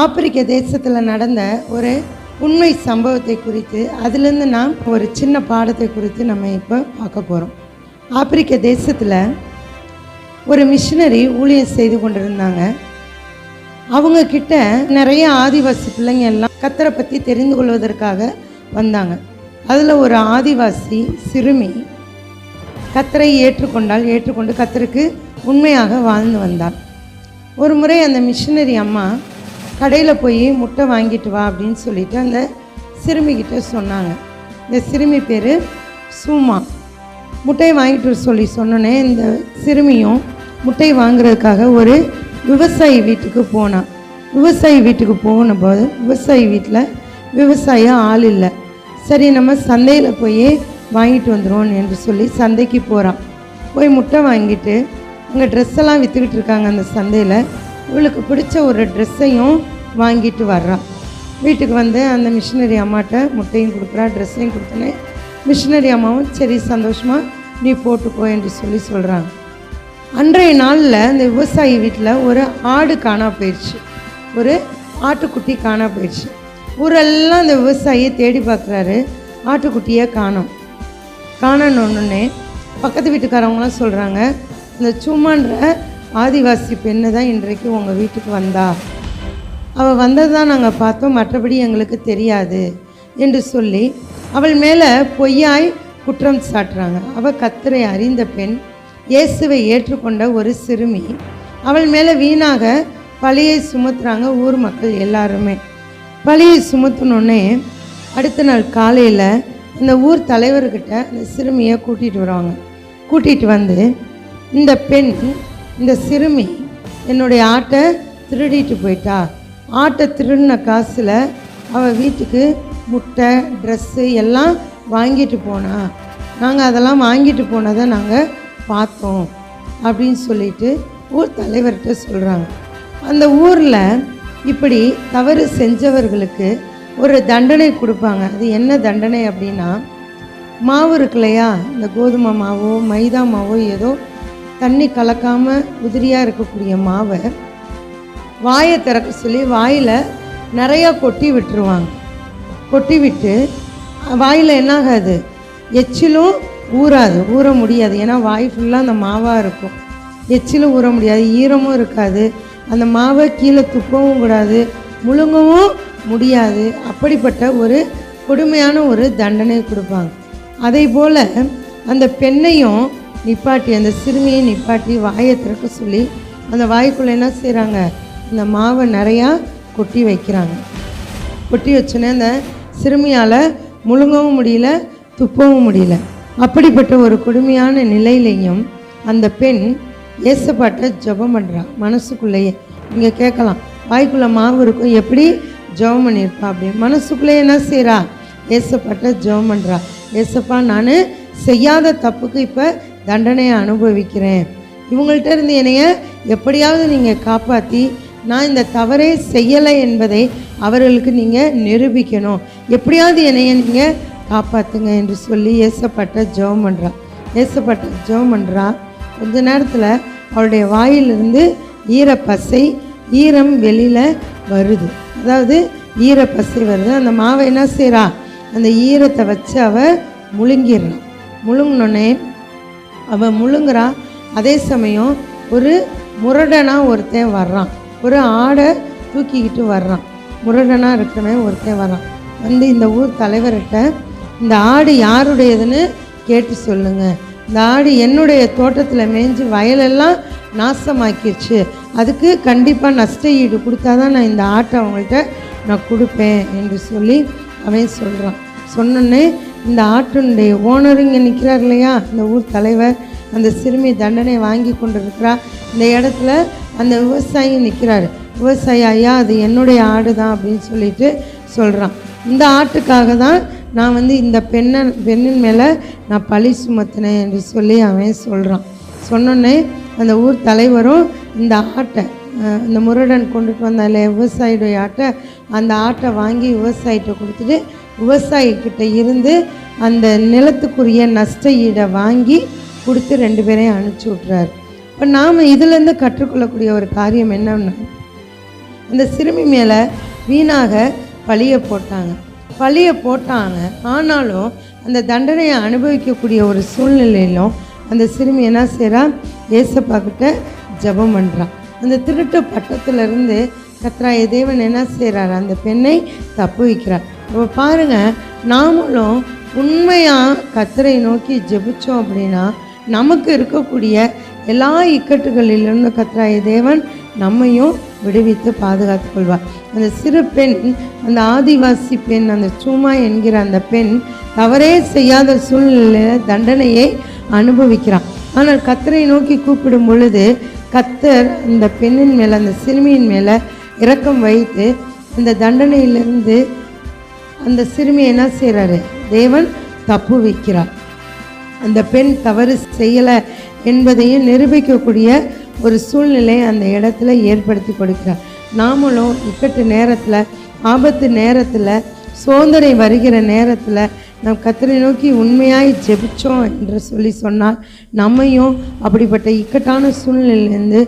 ஆப்பிரிக்க தேசத்தில் நடந்த ஒரு உண்மை சம்பவத்தை குறித்து அதுலேருந்து நாம் ஒரு சின்ன பாடத்தை குறித்து நம்ம இப்போ பார்க்க போகிறோம் ஆப்பிரிக்க தேசத்தில் ஒரு மிஷினரி ஊழியர் செய்து கொண்டிருந்தாங்க. அவங்க கிட்ட நிறைய ஆதிவாசி பிள்ளைங்க எல்லாம் கத்தரை பற்றி தெரிந்து கொள்வதற்காக வந்தாங்க. அதில் ஒரு ஆதிவாசி சிறுமி கத்தரை ஏற்றுக்கொண்டால் ஏற்றுக்கொண்டு கத்தருக்கு உண்மையாக வாழ்ந்து வந்தாள். ஒரு முறை அந்த மிஷினரி அம்மா கடையில் போய் முட்டை வாங்கிட்டு வா அப்படின்னு சொல்லிட்டு அந்த சிறுமிகிட்ட சொன்னாங்க. இந்த சிறுமி பேர் சூமா. முட்டையை வாங்கிட்டு சொல்லி சொன்னோன்னே இந்த சிறுமியும் முட்டை வாங்குறதுக்காக ஒரு விவசாயி வீட்டுக்கு போனான் விவசாயி வீட்டுக்கு போன போது விவசாயி வீட்டில் விவசாயம் ஆள் இல்லை. சரி நம்ம சந்தையில் போய் வாங்கிட்டு வந்துடுவோம் என்று சொல்லி சந்தைக்கு போகிறான் போய் முட்டை வாங்கிட்டு அங்கே ட்ரெஸ்ஸெல்லாம் விற்றுக்கிட்டு இருக்காங்க அந்த சந்தையில். இவளுக்கு பிடிச்ச ஒரு ட்ரெஸ்ஸையும் வாங்கிட்டு வர்றான் வீட்டுக்கு வந்து அந்த மிஷினரி அம்மாட்ட முட்டையும் கொடுக்குறா ட்ரெஸ்ஸையும் கொடுத்தோன்னே மிஷினரி அம்மாவும் சரி சந்தோஷமாக நீ போட்டுக்கோ என்று சொல்லி சொல்கிறாங்க அன்றைய நாளில் இந்த விவசாயி வீட்டில் ஒரு ஆடு காணா போயிடுச்சு ஒரு ஆட்டுக்குட்டி காணா போயிடுச்சு ஊரெல்லாம் அந்த விவசாயியை தேடி பார்க்குறாரு. ஆட்டுக்குட்டியை காணோம். காணணுன்னே பக்கத்து வீட்டுக்காரவங்களாம் சொல்கிறாங்க இந்த சும்மான்ற ஆதிவாசி பெண்ணு தான் இன்றைக்கு உங்கள் வீட்டுக்கு வந்தா? அவள் வந்தது தான் நாங்கள் பார்த்தோம் மற்றபடி எங்களுக்கு தெரியாது என்று சொல்லி அவள் மேலே பொய்யாய் குற்றம் சாட்டுறாங்க. அவள் கத்தரை அறிந்த பெண் இயேசுவை ஏற்றுக்கொண்ட ஒரு சிறுமி. அவள் மேலே வீணாக பழியை சுமத்துறாங்க ஊர் மக்கள் எல்லாருமே. பழியை சுமத்தினோடனே அடுத்த நாள் காலையில் இந்த ஊர் தலைவர்கிட்ட அந்த சிறுமியை கூட்டிகிட்டு வருவாங்க. கூட்டிகிட்டு வந்து இந்த பெண் இந்த சிறுமி என்னுடைய ஆட்டை திருடிட்டு போயிட்டா. ஆட்டை திருடின காசில் அவள் வீட்டுக்கு முட்டை ட்ரெஸ்ஸு எல்லாம் வாங்கிட்டு போனா. நாங்கள் அதெல்லாம் வாங்கிட்டு போனதை நாங்கள் பார்த்தோம் அப்படின்னு சொல்லிட்டு ஊர் தலைவர்கிட்ட சொல்கிறாங்க அந்த ஊரில் இப்படி தவறு செஞ்சவர்களுக்கு ஒரு தண்டனை கொடுப்பாங்க. அது என்ன தண்டனை அப்படின்னா மாவு இருக்கு இல்லையா இந்த கோதுமை மாவோ மைதா மாவோ ஏதோ தண்ணி கலக்காமல் உதிரியாக இருக்கக்கூடிய மாவை வாயை திறக்க சொல்லி வாயில் நிறையா கொட்டி விட்டுருவாங்க. கொட்டி விட்டு வாயில் என்ன ஆகாது எச்சிலும் ஊறாது ஊற முடியாது. ஏன்னா வாய் ஃபுல்லாக அந்த மாவாக இருக்கும். எச்சிலும் ஊற முடியாது ஈரமும் இருக்காது. அந்த மாவை கீழே துப்பவும் கூடாது முழுங்கவும் முடியாது. அப்படிப்பட்ட ஒரு கொடுமையான ஒரு தண்டனை கொடுப்பாங்க. அதே போல் அந்த பெண்ணையும் நிப்பாட்டி அந்த சிறுமியை நிப்பாட்டி வாயை திறக்க சொல்லி அந்த வாய்க்குள்ளே என்ன செய்கிறாங்க இந்த மாவை நிறையா கொட்டி வைக்கிறாங்க. கொட்டி வச்சோன்னே அந்த சிறுமியால் முழுங்கவும் முடியல துப்பவும் முடியல. அப்படிப்பட்ட ஒரு கொடுமையான நிலையிலையும் அந்த பெண் ஏசப்பாட்டை ஜெபம் பண்ணுறா மனசுக்குள்ளேயே நீங்கள் கேட்கலாம் வாய்க்குள்ளே மாவு இருக்கும் எப்படி ஜெபம் பண்ணியிருப்பா அப்படின்னு மனசுக்குள்ளேயே என்ன செய்கிறா ஏசப்பாட்டை ஜெபம் பண்ணுறா ஏசப்பா நான் செய்யாத தப்புக்கு இப்போ தண்டனையை அனுபவிக்கிறேன். இவங்கள்ட்ட இருந்து என்னைய எப்படியாவது நீங்கள் காப்பாற்றி நான் இந்த தவறே செய்யலை என்பதை அவர்களுக்கு நீங்கள் நிரூபிக்கணும். எப்படியாவது என்னைய நீங்கள் காப்பாற்றுங்க என்று சொல்லி ஏசப்பட்ட ஜெபம் பண்ணுறா ஏசப்பட்ட ஜெபம் பண்ணுறா கொஞ்ச நேரத்தில் அவளுடைய வாயிலிருந்து ஈரப்பசை ஈரம் வெளியில் வருது. அதாவது ஈரப்பசை வருது. அந்த மாவை என்ன செய்கிறா அந்த ஈரத்தை வச்சு அவள் முழுங்கிடுறான் முழுங்கினோன்னே அவன் முழுங்குறா. அதே சமயம் ஒரு முரடனாக ஒருத்தன் வர்றான். ஒரு ஆடை தூக்கிக்கிட்டு வர்றான். முரடனாக இருக்கிறவன் ஒருத்தன் வர்றான். வந்து இந்த ஊர் தலைவர்கிட்ட இந்த ஆடு யாருடையதுன்னு கேட்டு சொல்லுங்கள் இந்த ஆடு என்னுடைய தோட்டத்தில் மேய்ஞ்சு வயலெல்லாம் நாசமாக்கிடுச்சு அதுக்கு கண்டிப்பாக நஷ்ட ஈடு கொடுத்தா தான் நான் இந்த ஆட்டை அவங்கள்ட்ட நான் கொடுப்பேன் என்று சொல்லி அவன் சொல்கிறான் சொன்னோன்னே இந்த ஆற்றினுடைய ஓனர் இங்கே நிற்கிறார் இல்லையா? இந்த ஊர் தலைவர் அந்த சிறுமி தண்டனை வாங்கி கொண்டு இருக்கிறா இந்த இடத்துல அந்த விவசாயி நிற்கிறாரு விவசாயி ஐயா அது என்னுடைய ஆடு தான் அப்படின்னு சொல்லிட்டு சொல்கிறான் இந்த ஆட்டுக்காக தான் நான் வந்து இந்த பெண்ணை பெண்ணின் மேலே நான் பழி சுமத்தினேன் என்று சொல்லி அவன் சொல்கிறான் சொன்னோன்னே அந்த ஊர் தலைவரும் இந்த ஆட்டை இந்த முருடன் கொண்டுட்டு வந்தாலே விவசாயியுடைய ஆட்டை அந்த ஆட்டை வாங்கி விவசாயிகிட்ட கொடுத்துட்டு விவசாயிக்கிட்ட இருந்து அந்த நிலத்துக்குரிய நஷ்ட ஈடை வாங்கி கொடுத்து ரெண்டு பேரையும் அனுப்பிச்சி விட்றாரு இப்போ நாம் இதுலேருந்து கற்றுக்கொள்ளக்கூடிய ஒரு காரியம் என்னன்னா அந்த சிறுமி மேலே வீணாக பழியை போட்டாங்க. பழியை போட்டாங்க. ஆனாலும் அந்த தண்டனையை அனுபவிக்கக்கூடிய ஒரு சூழ்நிலையிலும் அந்த சிறுமி என்ன செய்கிறா ஏசப்பாக்கிட்ட ஜபம் ஜெபம் பண்ணுறான் அந்த திருட்டு பட்டத்திலிருந்து கத்ராய தேவன் என்ன செய்கிறார் அந்த பெண்ணை தப்பு வைக்கிறார் இப்போ பாருங்க நாமளும் உண்மையாக கத்தரை நோக்கி ஜெபிச்சோம் அப்படின்னா நமக்கு இருக்கக்கூடிய எல்லா இக்கட்டுகளிலிருந்து கத்ராய தேவன் நம்மையும் விடுவித்து பாதுகாத்துக் கொள்வார். அந்த சிறு பெண் அந்த ஆதிவாசி பெண் அந்த சும்மா என்கிற அந்த பெண் தவறே செய்யாத சூழ்நிலையில் தண்டனையை அனுபவிக்கிறான். ஆனால் கத்தரை நோக்கி கூப்பிடும் பொழுது கத்தர் அந்த பெண்ணின் மேலே அந்த சிறுமியின் மேலே இரக்கம் வைத்து அந்த தண்டனையிலிருந்து அந்த சிறுமி என்ன செய்கிறாரு தேவன் தப்பு வைக்கிறார். அந்த பெண் தவறு செய்யலை என்பதையும் நிரூபிக்கக்கூடிய ஒரு சூழ்நிலை அந்த இடத்துல ஏற்படுத்தி கொடுக்கிறார். நாமளும் இக்கட்டு நேரத்தில் ஆபத்து நேரத்தில் சோதனை வருகிற நேரத்தில் நம் கத்தரை நோக்கி உண்மையாய் ஜெபிச்சோம் என்று சொல்லி சொன்னால் நம்மையும் அப்படிப்பட்ட இக்கட்டான சூழ்நிலையிலேருந்து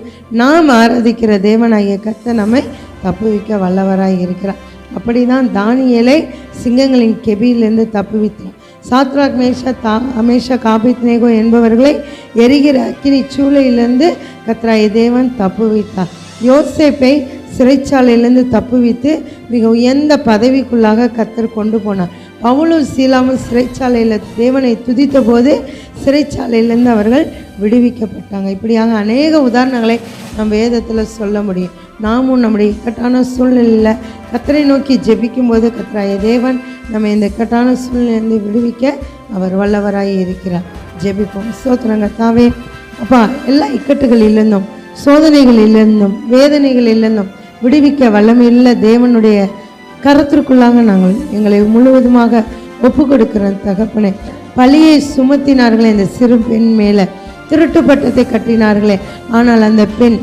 நாம் ஆராதிக்கிற தேவனாகிய கத்தை நம்மை தப்புவிக்க வல்லவராக இருக்கிறார். அப்படிதான் தானியலை சிங்கங்களின் கெபியிலிருந்து தப்புவித்தார் சாத்ராக் மேஷா தா அமேஷா காபித்னேகோ என்பவர்களை எரிகிற அக்கினி சூளையிலிருந்து கத்ராய தேவன் தப்புவித்தார். யோசேப்பை சிறைச்சாலையிலிருந்து தப்புவித்து மிக உயர்ந்த பதவிக்குள்ளாக கத்தர் கொண்டு போனார். பவுலும் சீலாமும் சிறைச்சாலையில் தேவனை துதித்த போது சிறைச்சாலையிலேருந்து அவர்கள் விடுவிக்கப்பட்டாங்க. இப்படியாக அநேக உதாரணங்களை நம் வேதத்தில் சொல்ல முடியும். நாமும் நம்முடைய இக்கட்டான சூழ்நிலையில் கத்தரை நோக்கி ஜெபிக்கும் போது கத்தராய தேவன் நம்ம இந்த இக்கட்டான சூழ்நிலையிலிருந்து விடுவிக்க அவர் வல்லவராய் இருக்கிறார். ஜெபிப்போம். சோத்திரங்க தாவே அப்பா எல்லா இக்கட்டுகளிலிருந்தும் சோதனைகளிலிருந்தும் வேதனைகளிலிருந்தும் விடுவிக்க வல்லமையுள்ள தேவனுடைய கருத்திற்குள்ளாக நாங்கள் எங்களை முழுவதுமாக ஒப்பு கொடுக்கிற தகப்பனே. பழியை சுமத்தினார்களே இந்த சிறு பெண் மேலே. திருட்டு பட்டத்தை கட்டினார்களே. ஆனால் அந்த பெண்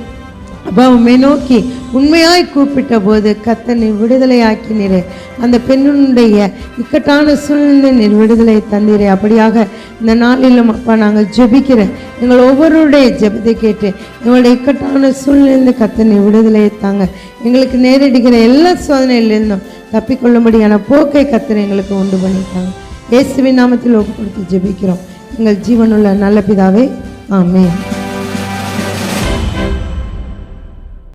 அப்பா நோக்கி உண்மையாய் கூப்பிட்ட போது கத்தனை நீர் விடுதலையாக்கினீரே. அந்த பெண்ணுடைய இக்கட்டான சூழ்நிலை நீர் விடுதலை தந்தீரே. அப்படியாக இந்த நாளிலும் அப்பா நாங்கள் ஜெபிக்கிறேன் எங்கள் ஒவ்வொருடைய ஜெபத்தை கேட்டு எங்களுடைய இக்கட்டான சூழ்நிலை கத்தனை விடுதலை விடுதலையை தாங்க. எங்களுக்கு நேரிடுகிற எல்லா சோதனையிலிருந்தும் தப்பிக்கொள்ளும்படியான போக்கை கத்தனை எங்களுக்கு உண்டு பண்ணிட்டாங்க இயேசுவின் நாமத்தில் ஒப்பு கொடுத்து ஜெபிக்கிறோம். எங்கள் ஜீவனுள்ள நல்ல பிதாவே ஆமே